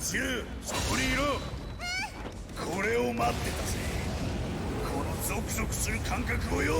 チューそこにいろ。これを待ってたぜ。このゾクゾクする感覚をよ。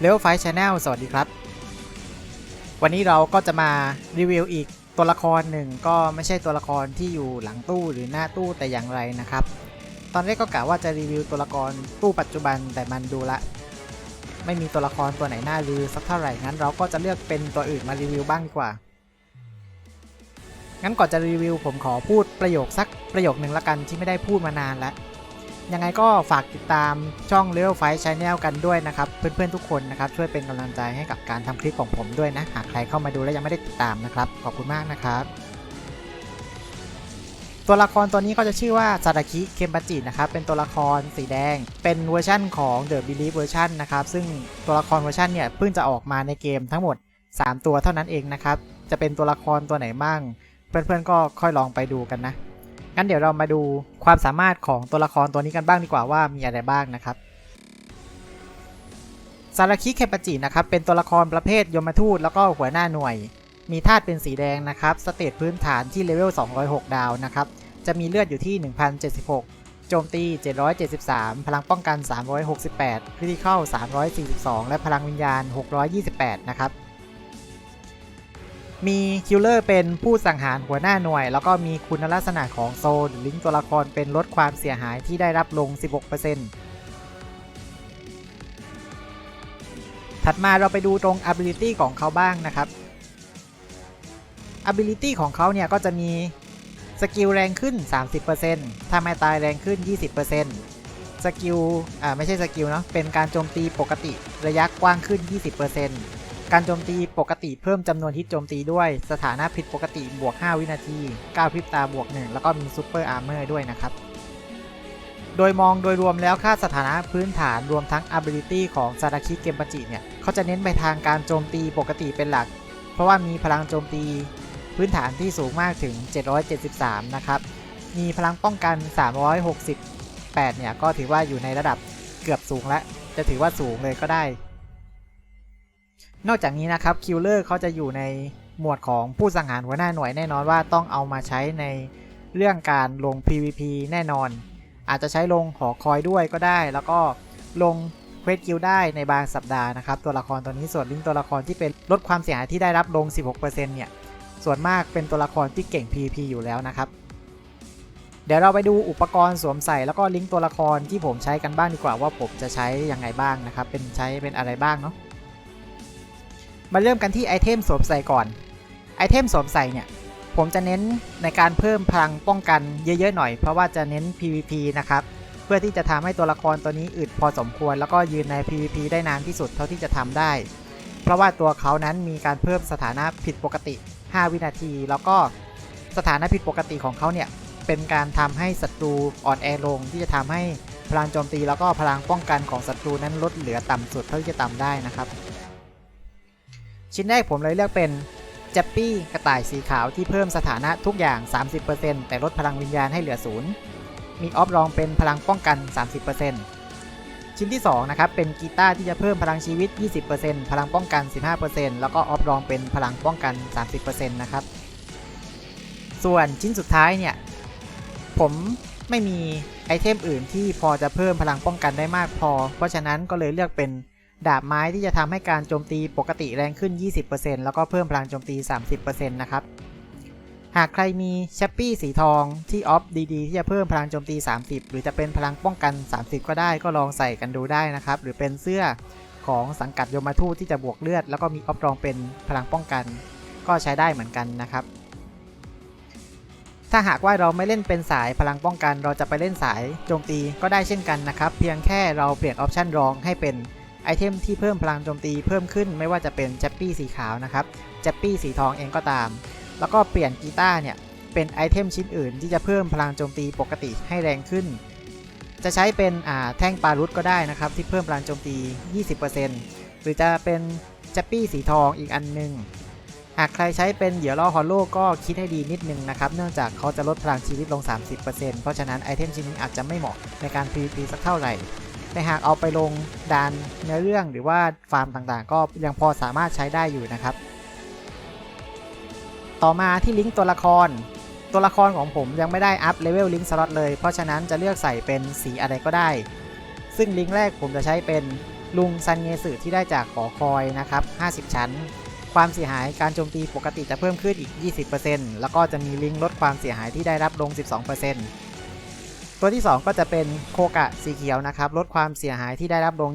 เลเวลไฟชาแนลสวัสดีครับ วันนี้เราก็จะมารีวิวอีกตัวละครหนึ่งก็ไม่ใช่ตัวละครที่อยู่หลังตู้หรือหน้าตู้แต่อย่างไรนะครับ ตอนแรกก็กะว่าจะรีวิวตัวละครตู้ปัจจุบันแต่มันดูละ ไม่มีตัวละครตัวไหนน่ารีวิวสักเท่าไหร่งั้นเราก็จะเลือกเป็นตัวอื่นมารีวิวบ้างดีกว่า งั้นก่อนจะรีวิวผมขอพูดประโยคสักประโยคหนึ่งละกันที่ไม่ได้พูดมานานแล้ว ยังไงก็ฝากติดตามช่อง Level 5 Channel กันด้วยนะครับ เพื่อนๆทุกคนนะครับช่วยเป็นกำลังใจให้กับการทำคลิปของผมด้วยนะ หากใครเข้ามาดูแล้วยังไม่ได้ติดตามนะครับ ขอบคุณมากนะครับตัวละครตัวนี้ก็จะชื่อว่าซาดาคิเคมบัจินะครับ เป็นตัวละครสีแดง เป็นเวอร์ชั่นของ The Belief Version นะครับ ซึ่งตัวละครเวอร์ชันเนี่ย เพิ่งจะออกมาในเกมทั้งหมด 3 ตัวเท่านั้นเองนะครับ จะเป็นตัวละครตัวไหนบ้าง เพื่อนๆก็ค่อยลองไปดูกันนะ งั้นเดี๋ยวเรามาดูความสามารถของตัวละครตัวนี้กันบ้างดีกว่าว่ามีอะไรบ้างนะครับซาราคิเคปจินะครับเป็นตัวละครประเภทยมทูตแล้วก็หัวหน้าหน่วย มีธาตุเป็นสีแดงนะครับสเตตพื้นฐานที่เลเวล 206 ดาวนะครับจะมีเลือดอยู่ที่ 1076 โจมตี 773 พลังป้องกัน 368คริติคอล342 และพลังวิญญาณ 628 นะครับ มีคิลเลอร์เป็นผู้สังหารหัวหน้าหน่วย แล้วก็มีคุณลักษณะของโซลลิงตัวละครเป็นลดความเสียหายที่ได้รับลง 16%ถัดมาเราไปดูตรง ability ของเขาบ้างนะครับ ability ของเขาเนี่ยก็จะมีสกิลแรงขึ้น 30%ถ้าไม่ตายแรงขึ้น 20%สกิล อ่า ไม่ใช่สกิลเนาะ เป็นการโจมตีปกติระยะกว้างขึ้น 20% การโจมตีปกติเพิ่มจำนวนฮิตโจมตีด้วยสถานะผิดปกติบวก 5 วินาที9พริบตาบวก 1 แล้วก็มีซูเปอร์อาร์เมอร์ด้วยนะครับ โดยมองโดยรวมแล้วค่าสถานะพื้นฐานรวมทั้ง ability ของซาดาคิเกมปจิเนี่ยเขาจะเน้นไปทางการโจมตีปกติเป็นหลัก เพราะว่ามีพลังโจมตีพื้นฐานที่สูงมากถึง 773 นะครับ มีพลังป้องกัน 368 เนี่ยก็ถือว่าอยู่ในระดับเกือบสูงและจะถือว่าสูงเลยก็ได้ นอกจากนี้นะครับคิลเลอร์เขาจะอยู่ในหมวดของผู้สังหารหัวหน้าหน่วยแน่นอนว่าต้องเอามาใช้ในเรื่องการลง PVP แน่นอน อาจจะใช้ลงหอคอยด้วยก็ได้ แล้วก็ลงเควสกิลได้ในบางสัปดาห์นะครับ ตัวละครตัวนี้ส่วนลิงตัวละครที่เป็นลดความเสียหายที่ได้รับลง 16%เนี่ย ส่วนมากเป็นตัวละครที่เก่ง PVP อยู่แล้วนะครับ เดี๋ยวเราไปดูอุปกรณ์สวมใส่แล้วก็ลิงก์ตัวละครที่ผมใช้กันบ้างดีกว่าว่าผมจะใช้ยังไงบ้างนะครับ เป็นใช้เป็นอะไรบ้างเนาะ มาเริ่มกันที่ไอเทมสวมใส่ก่อน ไอเทมสวมใส่เนี่ย ผมจะเน้นในการเพิ่มพลังป้องกันเยอะๆหน่อย เพราะว่าจะเน้น PVP นะครับ เพื่อที่จะทำให้ตัวละครตัวนี้อึดพอสมควร แล้วก็ยืนใน PVP ได้นานที่สุดเท่าที่จะทำได้ เพราะว่าตัวเขานั้นมีการเพิ่มสถานะผิดปกติ 5 วินาที แล้วก็สถานะผิดปกติของเขาเนี่ยเป็นการทำให้ศัตรูอ่อนแอลงที่จะทำให้พลังโจมตีแล้วก็พลังป้องกันของศัตรูนั้นลดเหลือต่ำสุดเท่าที่จะต่ำได้นะครับ ชิ้นแรกผมเลยเลือกเป็นแจปปี้กระต่ายสีขาวที่เพิ่มสถานะทุกอย่าง 30%แต่ลดพลังวิญญาณให้เหลือศูนย์มีออฟรองเป็นพลังป้องกัน 30%ชิ้นที่ 2 นะครับ เป็นกีตาร์ที่จะเพิ่มพลังชีวิต 20%พลังป้องกัน 15%แล้วก็ออฟรองเป็นพลังป้องกัน 30%นะครับ ส่วนชิ้นสุดท้ายเนี่ย ผมไม่มีไอเทมอื่นที่พอจะเพิ่มพลังป้องกันได้มากพอ เพราะฉะนั้นก็เลยเลือกเป็น ดาบไม้ที่จะทำให้การโจมตีปกติแรงขึ้น 20%แล้วก็เพิ่มพลังโจมตี 30%นะครับ หากใครมีแชปปี้สีทองที่ออฟดีๆที่จะเพิ่มพลังโจมตี 30 หรือจะเป็นพลังป้องกัน 30 ก็ได้ก็ลองใส่กันดูได้นะครับ หรือเป็นเสื้อของสังกัดโยมทูตที่จะบวกเลือด แล้วก็มีออฟรองเป็นพลังป้องกัน ก็ใช้ได้เหมือนกันนะครับ ถ้าหากว่าเราไม่เล่นเป็นสายพลังป้องกัน เราจะไปเล่นสายโจมตีก็ได้เช่นกันนะครับ เพียงแค่เราเปลี่ยนออปชันรองให้เป็น ไอเทมที่เพิ่มพลังโจมตีเพิ่มขึ้นไม่ว่าจะเป็นแจปปี้สีขาวนะครับแจปปี้สีทองเองก็ตาม แล้วก็เปลี่ยนกีตาร์เนี่ยเป็นไอเทมชิ้นอื่นที่จะเพิ่มพลังโจมตีปกติให้แรงขึ้น จะใช้เป็นอ่าแท่งปารุตก็ได้นะครับที่เพิ่มพลังโจมตี 20%หรือจะเป็นจัปปี้สีทองอีกอันหนึ่งหากใครใช้เป็นเหยื่อล่อฮอลโลก็คิดให้ดีนิดนึงนะครับ เนื่องจากเขาจะลดพลังชีวิตลง 30%เพราะฉะนั้นไอเทมชิ้นนี้อาจจะไม่เหมาะในการ PVP สักเท่าไหร่ แต่หากเอาไปลงดานเนื้อเรื่องหรือว่าฟาร์มต่างๆ ก็ยังพอสามารถใช้ได้อยู่นะครับ ต่อมาที่ลิงก์ตัวละคร ตัวละครของผมยังไม่ได้อัพเลเวลลิงก์สล็อตเลย เพราะฉะนั้นจะเลือกใส่เป็นสีอะไรก็ได้ ซึ่งลิงก์แรกผมจะใช้เป็นลุงซันเงสึที่ได้จากหอคอยนะครับ 50 ชั้น ความเสียหายการโจมตีปกติจะเพิ่มขึ้นอีก 20%แล้วก็จะมีลิงก์ลดความเสียหายที่ได้รับลง 12% ตัวที่ 2 ก็จะเป็นโคกะสีเขียวนะครับ ลดความเสียหายที่ได้รับลง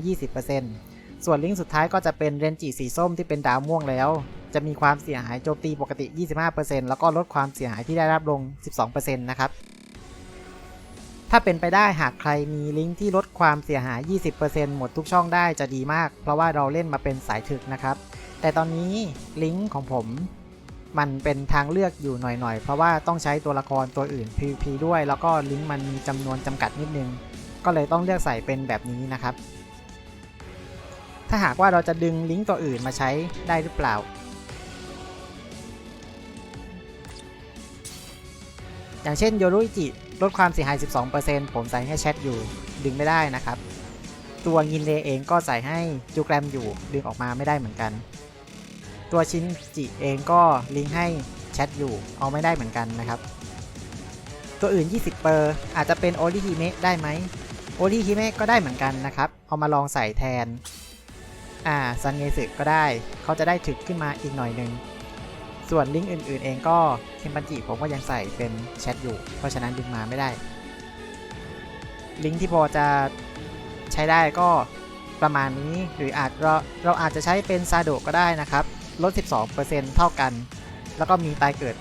20%ส่วนลิงก์สุดท้ายก็จะเป็นเรนจิสีส้มที่เป็นดาวม่วงแล้ว จะมีความเสียหายโจมตีปกติ 25%แล้วก็ลดความเสียหายที่ได้รับลง 12%นะครับ ถ้าเป็นไปได้หากใครมีลิงก์ที่ลดความเสียหาย 20%หมดทุกช่องได้จะดีมาก เพราะว่าเราเล่นมาเป็นสายถึกนะครับ แต่ตอนนี้ลิงก์ของผม มันเป็นทางเลือกอยู่หน่อยๆ เพราะว่าต้องใช้ตัวละครตัวอื่น PVP ด้วย แล้วก็ลิงก์มันมีจำนวนจำกัดนิดนึง ก็เลยต้องเลือกใส่เป็นแบบนี้นะครับ ถ้าหากว่าเราจะดึงลิงก์ตัวอื่นมาใช้ได้หรือเปล่า อย่างเช่นโยรุอิจิลดความเสียหาย 12%ผมใส่ให้แชทอยู่ดึงไม่ได้นะครับ ตัวงินเลเองก็ใส่ให้จูแกรมอยู่ดึงออกมาไม่ได้เหมือนกัน ตัวชินจิเองก็ลิงก์ให้แชทอยู่เอาไม่ได้เหมือนกันนะครับ ตัวอื่น 20 เปอร์อาจจะเป็นโอริฮิเมะได้ไหมโอริฮิเมะก็ได้เหมือนกันนะครับ เอามาลองใส่แทน อ่าซันเงสึก็ได้ เขาจะได้ถึกขึ้นมาอีกหน่อยหนึ่งส่วนลิงก์อื่น ๆ เองก็เคมปันจิผมก็ยังใส่เป็นแชทอยู่ เพราะฉะนั้นดึงมาไม่ได้ ลิงก์ที่พอจะใช้ได้ก็ประมาณนี้หรืออาจเราเราอาจจะใช้เป็นซาโดก็ได้นะครับ ลด 12%เท่ากัน แล้วก็มีตายเกิด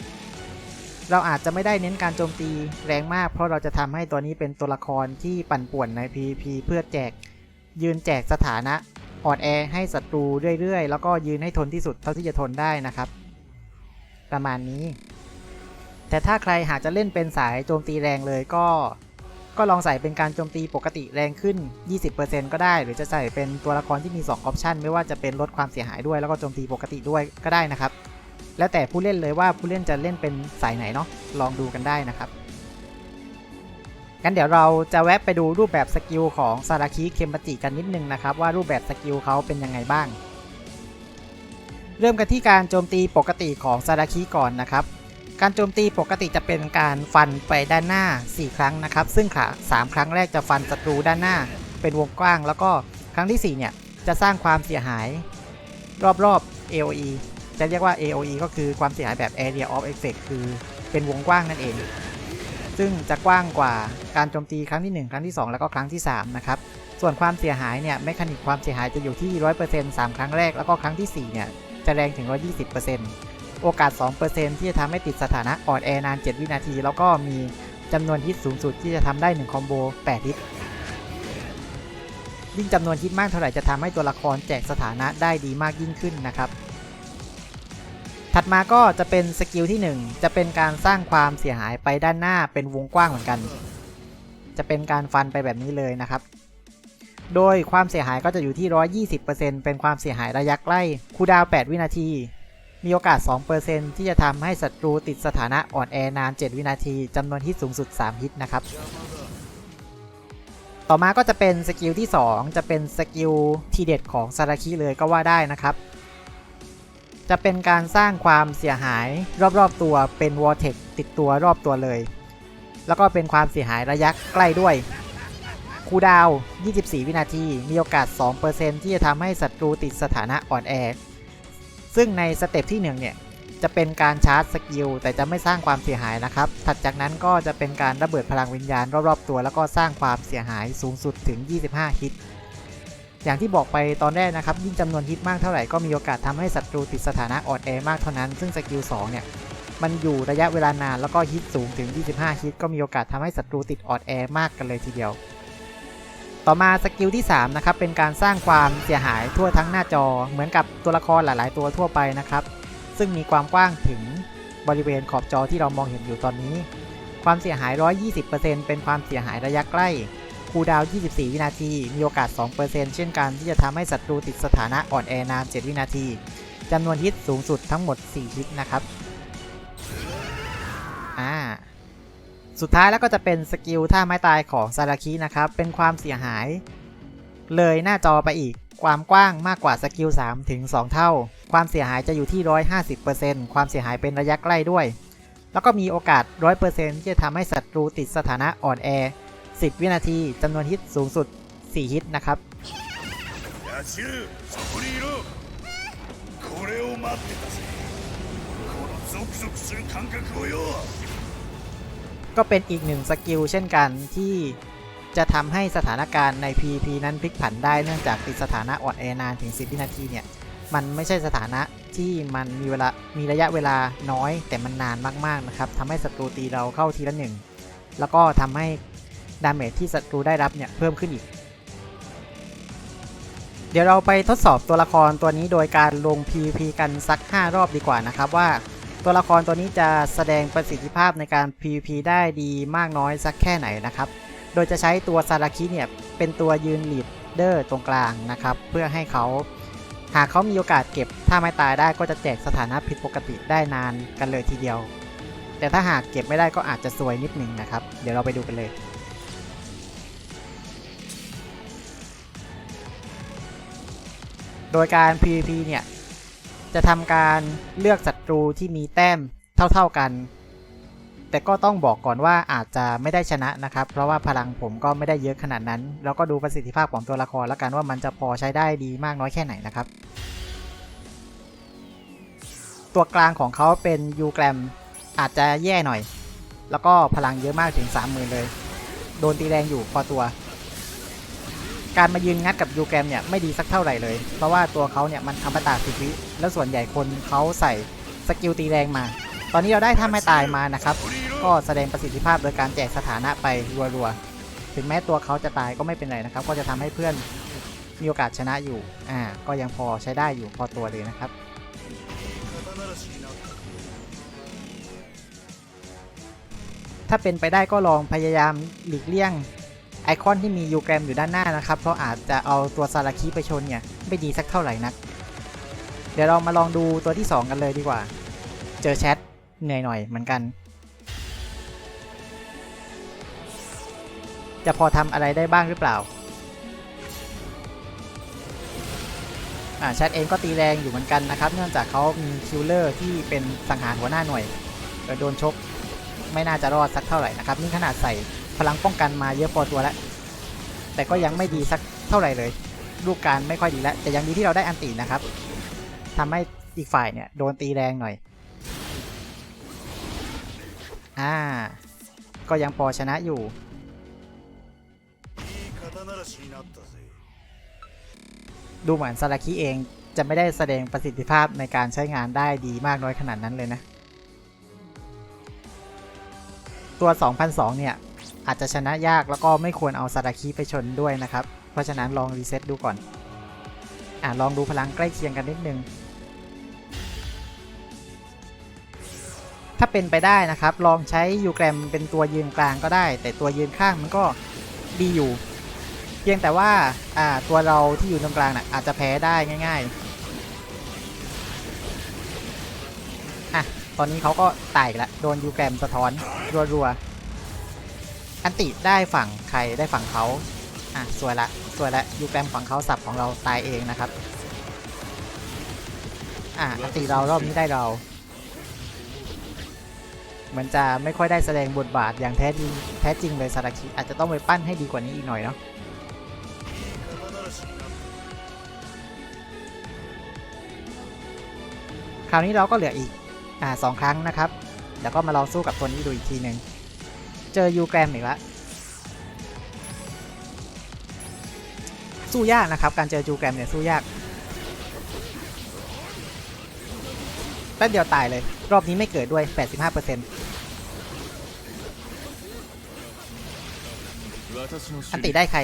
85%เราอาจจะไม่ได้เน้นการโจมตีแรงมาก เพราะเราจะทำให้ตัวนี้เป็นตัวละครที่ปั่นป่วนใน PVP เพื่อแจก ยืนแจกสถานะอ่อนแอให้ศัตรูเรื่อยๆ แล้วก็ยืนให้ทนที่สุดเท่าที่จะทนได้นะครับ ประมาณนี้ แต่ถ้าใครหากจะเล่นเป็นสายโจมตีแรงเลยก็ ก็ลองใส่เป็นการโจมตีปกติแรงขึ้น 20%ก็ได้ หรือจะใส่เป็นตัวละครที่มี2ออปชันไม่ว่าจะเป็นลดความเสียหายด้วยแล้วก็โจมตีปกติด้วยก็ได้นะครับ แล้วแต่ผู้เล่นเลยว่าผู้เล่นจะเล่นเป็นสายไหนเนาะลองดูกันได้นะครับงั้นเดี๋ยวเราจะแวะไปดูรูปแบบสกิลของซาราคิเคมปจิกันนิดนึงนะครับ ว่ารูปแบบสกิลเขาเป็นยังไงบ้าง เริ่มกันที่การโจมตีปกติของซาราคิก่อนนะครับ การโจมตีปกติจะเป็นการฟันไปด้านหน้า 4 ครั้งนะครับ ซึ่งขา3ครั้งแรกจะฟันศัตรูด้านหน้า เป็นวงกว้าง แล้วก็ครั้งที่4เนี่ยจะสร้างความเสียหายรอบๆ AOE จะเรียกว่า AOE ก็คือความเสียหายแบบ Area of Effect คือเป็นวงกว้างนั่นเอง ซึ่งจะกว้างกว่าการโจมตีครั้งที่ 1 ครั้งที่ 2 แล้วก็ครั้งที่ 3 นะครับ ส่วนความเสียหายเนี่ยแมคานิกความเสียหายจะอยู่ที่ 100% 3 ครั้งแรก แล้วก็ครั้งที่ 4 เนี่ย จะแรงถึง 120% โอกาส 2%ที่จะทำให้ติดสถานะอ่อนแอนาน 7 วินาที แล้วก็มีจำนวนฮิตสูงสุดที่จะทำได้ 1 คอมโบ 8 ฮิต ยิ่งจำนวนฮิตมากเท่าไหร่จะทำให้ตัวละครแจกสถานะได้ดีมากยิ่งขึ้นนะครับ ถัดมาก็จะเป็นสกิลที่ 1 จะเป็นการสร้างความเสียหายไปด้านหน้าเป็นวงกว้างเหมือนกัน จะเป็นการฟันไปแบบนี้เลยนะครับ โดยความเสียหายก็จะอยู่ที่ 120%เป็นความเสียหายระยะใกล้คูดาว 8 วินาที มีโอกาส 2%ที่จะทำให้ศัตรูติดสถานะอ่อนแอนาน 7 วินาทีจำนวนฮิตสูงสุด 3 ฮิตนะครับ ต่อมาก็จะเป็นสกิลที่ 2 จะเป็นสกิลทีเด็ดของซาราคิเลยก็ว่าได้นะครับ จะเป็นการสร้างความเสียหายรอบๆตัวเป็นวอ r t เท c ติดตัวรอบตัวเลย แล้วก็เป็นความเสียหายระยะใกล้ด้วยคูดาว 24 วินาที มีโอกาส 2%ที่จะทำให้ศัตรูติดสถานะอ่อนแอ ซึ่งในสเต็ปที่1เนี่ยจะเป็นการชาร์จสกิลแต่จะไม่สร้างความเสียหายนะครับ ถัดจากนั้นก็จะเป็นการระเบิดพลังวิญญาณรอบๆตัว แล้วก็สร้างความเสียหายสูงสุดถึง 25 ฮิต อย่างที่บอกไปตอนแรกนะครับ ยิ่งจำนวนฮิตมากเท่าไหร่ก็มีโอกาสทำให้ศัตรูติดสถานะอ่อนแอมากเท่านั้น ซึ่งสกิล2เนี่ยมันอยู่ระยะเวลานานแล้วก็ฮิตสูงถึง 25 ฮิต ก็มีโอกาสทำให้ศัตรูติดอ่อนแอมากกันเลยทีเดียว ต่อมาสกิลที่3นะครับเป็นการสร้างความเสียหายทั่วทั้งหน้าจอ เหมือนกับตัวละครหลาย ๆ ตัวทั่วไปนะครับ ซึ่งมีความกว้างถึงบริเวณขอบจอที่เรามองเห็นอยู่ตอนนี้ ความเสียหาย 120%เป็นความเสียหายระยะใกล้คูดาว 24 วินาที มีโอกาส 2%เช่นกันที่จะทำให้ศัตรูติดสถานะอ่อนแอนาน 7 วินาทีจำนวนฮิตสูงสุดทั้งหมด 4 ฮิตนะครับ สุดท้ายแล้วก็จะเป็นสกิลท่าไม้ตายของซาราคินะครับ เป็นความเสียหาย เลยหน้าจอไปอีก ความกว้างมากกว่าสกิล 3 ถึง 2 เท่า ความเสียหายจะอยู่ที่ 150%ความเสียหายเป็นระยะใกล้ด้วย แล้วก็มีโอกาส 100%ที่จะทำให้ศัตรูติดสถานะอ่อนแอ 10 วินาที จำนวนฮิตสูงสุด 4 ฮิตนะครับ ヤシルそこにいろこれを待ってたぜこのゾクゾクする感覚をよ ก็เป็นอีกหนึ่งสกิลเช่นกันที่จะทำให้สถานการณ์ใน PVP นั้นพลิกผันได้เนื่องจากติดสถานะอ่อนแอนานถึง 10 วินาทีเนี่ย มันไม่ใช่สถานะที่มันมีเวลามีระยะเวลาน้อยแต่มันนานมากๆนะครับทำให้ศัตรูตีเราเข้าทีละหนึ่งแล้วก็ทำให้ดาเมจที่ศัตรูได้รับเนี่ยเพิ่มขึ้นอีก เดี๋ยวเราไปทดสอบตัวละครตัวนี้โดยการลง PVP กันสัก 5 รอบดีกว่านะครับว่า ตัวละครตัวนี้จะแสดงประสิทธิภาพในการ PVP ได้ดีมากน้อยสักแค่ไหนนะครับ โดยจะใช้ตัวซาราคิเนี่ยเป็นตัวยืนลีดเดอร์ตรงกลางนะครับ เพื่อให้เขาหากเขามีโอกาสเก็บถ้าไม่ตายได้ก็จะแจกสถานะผิดปกติได้นานกันเลยทีเดียว แต่ถ้าหากเก็บไม่ได้ก็อาจจะซวยนิดนึงนะครับ เดี๋ยวเราไปดูกันเลยโดยการ PVP เนี่ย จะทำการเลือกศัตรูที่มีแต้มเท่าๆกัน แต่ก็ต้องบอกก่อนว่าอาจจะไม่ได้ชนะนะครับ เพราะว่าพลังผมก็ไม่ได้เยอะขนาดนั้น แล้วก็ดูประสิทธิภาพของตัวละครแล้วกันว่ามันจะพอใช้ได้ดีมากน้อยแค่ไหนนะครับ ตัวกลางของเขาเป็นยูแกรมอาจจะแย่หน่อย แล้วก็พลังเยอะมากถึง 30,000 เลย โดนตีแรงอยู่พอตัว การมายืนงัดกับยูแกรมเนี่ยไม่ดีสักเท่าไหร่เลย เพราะว่าตัวเขาเนี่ยมันอัมตาสิบวิแล้วส่วนใหญ่คนเขาใส่สกิลตีแรงมา ตอนนี้เราได้ท่าไม่ตายมานะครับ ก็แสดงประสิทธิภาพโดยการแจกสถานะไปรัวๆ ถึงแม้ตัวเขาจะตายก็ไม่เป็นไรนะครับ ก็จะทำให้เพื่อนมีโอกาสชนะอยู่ อ่า ก็ยังพอใช้ได้อยู่พอตัวเลยนะครับถ้าเป็นไปได้ก็ลองพยายามหลีกเลี่ยง ไอคอนที่มียูแกรมอยู่ด้านหน้านะครับ เพราะอาจจะเอาตัวซาราคิไปชนเนี่ย ไม่ดีสักเท่าไหร่นัก เดี๋ยวเรามาลองดูตัวที่ 2 กันเลยดีกว่า เจอแชทเหนื่อยหน่อยเหมือนกัน จะพอทำอะไรได้บ้างหรือเปล่า อ่าแชทเองก็ตีแรงอยู่เหมือนกันนะครับ เนื่องจากเขามีคิลเลอร์ที่เป็นสังหารหัวหน้าหน่วยโดนชกไม่น่าจะรอดสักเท่าไหร่นะครับนี่ขนาดใส่ พลังป้องกันมาเยอะพอตัวแล้ว แต่ก็ยังไม่ดีสักเท่าไหร่เลย ลูกการไม่ค่อยดีแล้ว แต่ยังดีที่เราได้อันตีนะครับ ทำให้อีกฝ่ายเนี่ยโดนตีแรงหน่อย อ่า ก็ยังพอชนะอยู่ดูเหมือนซาลาคิเองจะไม่ได้แสดงประสิทธิภาพในการใช้งานได้ดีมากน้อยขนาดนั้นเลยนะ ตัว 2002 เนี่ย อาจจะชนะยากแล้วก็ไม่ควรเอาซาราคิไปชนด้วยนะครับ เพราะฉะนั้นลองรีเซ็ตดูก่อน อ่าลองดูพลังใกล้เคียงกันนิดนึง ถ้าเป็นไปได้นะครับ ลองใช้ยูแกรมเป็นตัวยืนกลางก็ได้ แต่ตัวยืนข้างมันก็ดีอยู่ เพียงแต่ว่าอ่าตัวเราที่อยู่ตรงกลางน่ะอาจจะแพ้ได้ง่ายๆอะตอนนี้เขาก็ตายล้วโดนยูแกรมสะท้อนรัวๆ อันติได้ฝั่งใครได้ฝั่งเขาอะสวยละสวยละยูแปมฝั่งเขาสับของเราตายเองนะครับ อะอันติเรารอบนี้ได้เรา มันจะไม่ค่อยได้แสดงบทบาทอย่างแท้จริงแท้จริงเลยสาดาคิอาจจะต้องไปปั้นให้ดีกว่านี้อีกหน่อยเนาะคราวนี้เราก็เหลืออีกอ่าสองครั้งนะครับ แล้วก็มาลองสู้กับคนนี้ดูอีกทีหนึ่ง เจอยูแกรมอีกแล้วสู้ยากนะครับ การเจอยูแกรมเนี่ยสู้ยากแป๊บเดียวตายเลย รอบนี้ไม่เกิดด้วย 85%อันติได้ใคร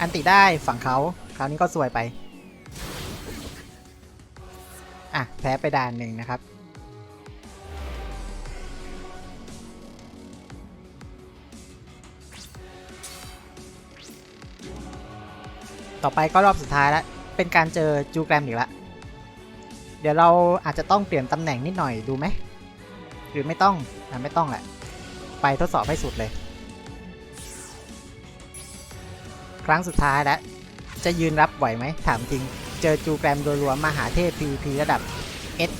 อันติได้ฝั่งเขาคราวนี้ก็สวยไป อะ แพ้ไปด่านหนึ่งนะครับ ต่อไปก็รอบสุดท้ายแล้ว เป็นการเจอจูแกรมอีกและเดี๋ยวเราอาจจะต้องเปลี่ยนตำแหน่งนิดหน่อยดูไหมหรือไม่ต้องอไม่ต้องแหละ ไปทดสอบให้สุดเลย ครั้งสุดท้ายแล้ว จะยืนรับไหวไหมถามจริง เจอจูแกรมโดยรวมมหาเทพ PVP ระดับ S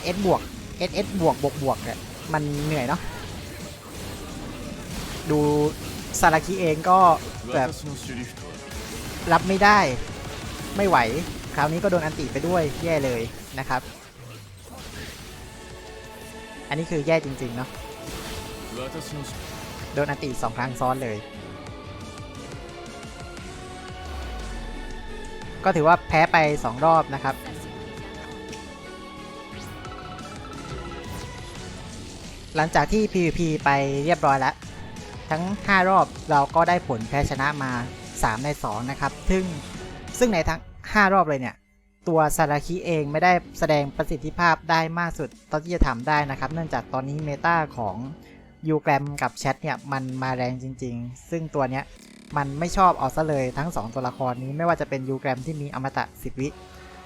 S S บวก S S บวกบวกบวกเะมันเหนื่อยเนาะดูซาลาคิเองก็แบบ รับไม่ได้ ไม่ไหว คราวนี้ก็โดนอันติไปด้วยแย่เลยนะครับ อันนี้คือแย่จริงๆเนาะโดนอันติสองครั้งซ้อนเลย ก็ถือว่าแพ้ไป 2 รอบนะครับหลังจากที่ PVP ไปเรียบร้อยแล้ว ทั้ง 5 รอบเราก็ได้ผลแพ้ชนะมา 3 ใน 2 นะครับ ซึ่งซึ่งในทั้ง 5 รอบเลยเนี่ย ตัวซาราคิเองไม่ได้แสดงประสิทธิภาพได้มากสุดตอนที่จะทำได้นะครับ เนื่องจากตอนนี้เมตาของยูแกรมกับแชทเนี่ย มันมาแรงจริง ๆ ซึ่งตัวเนี้ยมันไม่ชอบเอาซะเลยทั้ง 2 ตัวละครนี้ไม่ว่าจะเป็นยูแกรมที่มีอมตะ 10 วิ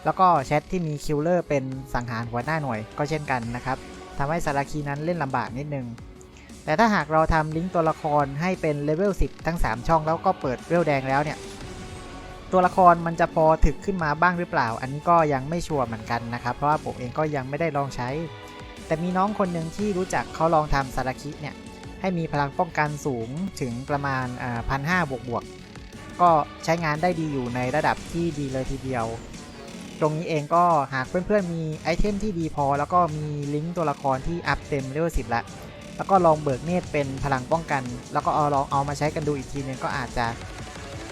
แล้วก็แชทที่มีคิลเลอร์เป็นสังหารหัวหน้าหน่วยก็เช่นกันนะครับทำให้ซาราคีนั้นเล่นลำบากนิดนึง แต่ถ้าหากเราทำลิงก์ตัวละครให้เป็นเลเวล10 ทั้ง 3 ช่องแล้วก็เปิดเวลแดงแล้วเนี่ย ตัวละครมันจะพอถึกขึ้นมาบ้างหรือเปล่า อันนี้ก็ยังไม่ชัวร์เหมือนกันนะครับ เพราะว่าผมเองก็ยังไม่ได้ลองใช้ แต่มีน้องคนหนึ่งที่รู้จักเขาลองทำซาราคิเนี่ยให้มีพลังป้องกันสูงถึงประมาณพันห้าบวกบวกๆก็ใช้งานได้ดีอยู่ในระดับที่ดีเลยทีเดียว ตรงนี้เองก็หากเพื่อนๆมีไอเทมที่ดีพอ แล้วก็มีลิงก์ตัวละครที่อัพเต็มเลเวล10แล้ว แล้วก็ลองเบิกเนตรเป็นพลังป้องกัน แล้วก็เอาลองเอามาใช้กันดูอีกทีนึงก็อาจจะ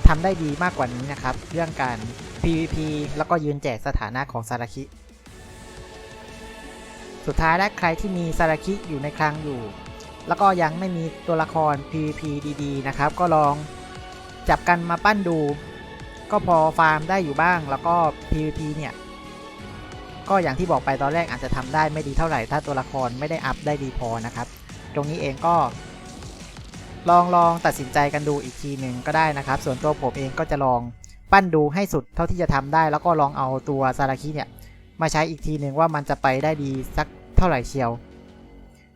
ทำได้ดีมากกว่านี้นะครับ เรื่องการ PVP แล้วก็ยืนแจกสถานะของซาราคิ สุดท้ายและใครที่มีซาราคิอยู่ในคลังอยู่ แล้วก็ยังไม่มีตัวละคร PVP ดีๆ นะครับ ก็ลองจับกันมาปั้นดู ก็พอฟาร์มได้อยู่บ้าง แล้วก็ PVP เนี่ย ก็อย่างที่บอกไปตอนแรกอาจจะทำได้ไม่ดีเท่าไหร่ ถ้าตัวละครไม่ได้อัพได้ดีพอนะครับ ตรงนี้เองก็ ลองลองตัดสินใจกันดูอีกทีหนึ่งก็ได้นะครับ ส่วนตัวผมเองก็จะลองปั้นดูให้สุดเท่าที่จะทำได้ แล้วก็ลองเอาตัวซาราคิเนี่ยมาใช้อีกทีหนึ่งว่ามันจะไปได้ดีสักเท่าไหร่เชียว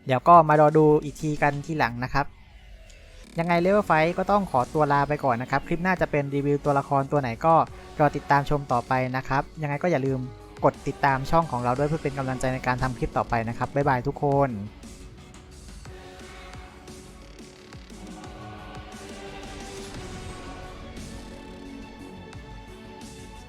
เดี๋ยวก็มารอดูอีกทีกันที่หลังนะครับ ยังไงเลเวลไฟก็ต้องขอตัวลาไปก่อนนะครับ คลิปหน้าจะเป็นรีวิวตัวละครตัวไหนก็รอติดตามชมต่อไปนะครับ ยังไงก็อย่าลืมกดติดตามช่องของเราด้วยเพื่อเป็นกำลังใจในการทำคลิปต่อไปนะครับบ๊ายบายทุกคน